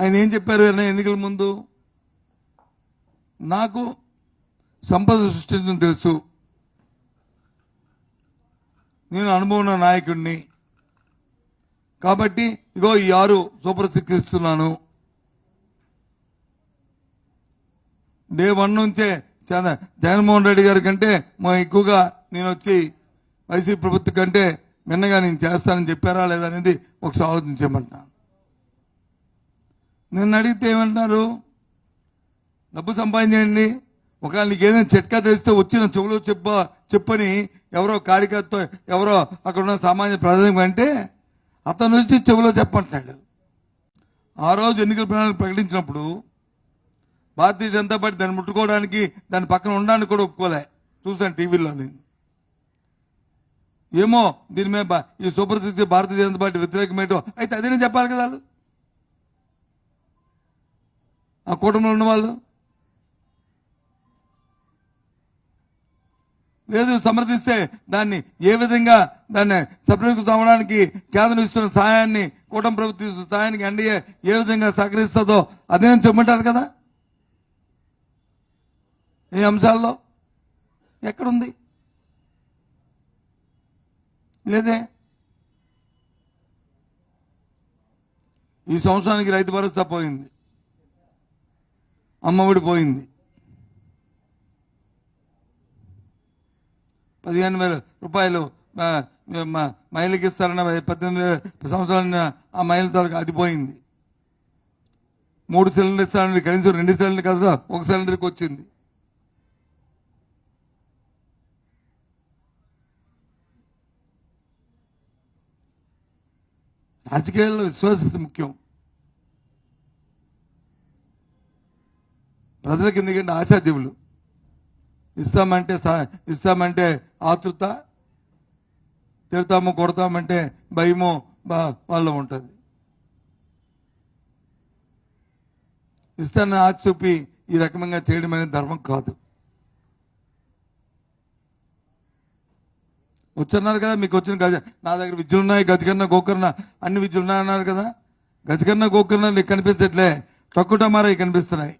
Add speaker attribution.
Speaker 1: ఆయన ఏం చెప్పారు అన్న ఎన్నికల ముందు? నాకు సంపద సృష్టించడం తెలుసు. నేను అనుభవం ఉన్న నాయకుడిని. కాబట్టి ఇగో ఈ ఆరు సూపర్ సిక్స్ ఇస్తున్నాను. డే వన్ నుంచే చంద్ర జగన్మోహన్ రెడ్డి గారి కంటే మా ఎక్కువగా నేను వచ్చి వైసీపీ ప్రభుత్వం కంటే మిన్నగా నేను చేస్తానని చెప్పారా లేదా అనేది ఒకసారి ఆలోచించమంటున్నాను. నన్ను అడిగితే ఏమంటున్నారు? డబ్బు సంపాదించండి. ఒకవేళ నీకు ఏదైనా చిట్కా తెలిస్తే వచ్చిన చెవులో చెప్ప చెప్పని ఎవరో కార్యకర్త ఎవరో అక్కడ ఉన్న సామాన్య ప్రజలకు అంటే అతను నుంచి చెవులో చెప్పంటున్నాడు. ఆ రోజు ఎన్నికల ప్రణాళిక ప్రకటించినప్పుడు భారతీయ జనతా పార్టీ దాన్ని ముట్టుకోవడానికి దాని పక్కన ఉండడానికి కూడా ఒప్పుకోలే. చూశాను టీవీలో నేను ఏమో దీని మీద బా- ఈ super six Bharatiya Janata party వ్యతిరేకమేటో. అయితే అదేనే చెప్పాలి కదా వాళ్ళు. ఆ కూటమిలో ఉన్న వాళ్ళు? లేదు సమర్థిస్తే దాన్ని ఏ విధంగా దాన్ని సభ్యులకు అవ్వడానికి కేంద్రం ఇస్తున్న సహాయాన్ని కూటమి ప్రభుత్వం ఇస్తున్న సహాయానికి ఎన్డీఏ ఏ విధంగా సహకరిస్తుందో అదే చెప్పమంటారు కదా? ఈ అంశాల్లో? ఎక్కడుంది? లేదే? ఈ సంవత్సరానికి రైతు భరోసా పోయింది. అమ్మఒడి పోయింది. పదిహేను వేల రూపాయలు మహిళకి ఇస్తారన్న పద్దెనిమిది వేల సంవత్సరాల ఆ మహిళ తాలూకు అది పోయింది. మూడు సిలిండర్ ఇస్తారని కనీసం రెండు సిలిండర్ కదా ఒక సిలిండర్కి వచ్చింది. రాజకీయాల్లో విశ్వాసత ముఖ్యం. ప్రజలకు ఎందుకంటే ఆశాజీవులు ఇస్తామంటే ఇస్తామంటే ఆతృత తిడతాము కొడతామంటే భయము బా వాళ్ళలో ఉంటుంది. ఇస్తాను ఆశ చూపి ఈ రకంగా చేయడం అనేది ధర్మం కాదు. వచ్చన్నారు కదా మీకు వచ్చిన గజ నా దగ్గర విద్యలు ఉన్నాయి గజకన్న గోకర్ణ అన్ని విద్యలు ఉన్నాయి అన్నారు కదా. గజకన్న గోకర్ణ నీకు కనిపించట్లే. టక్కుటమారా కనిపిస్తున్నాయి.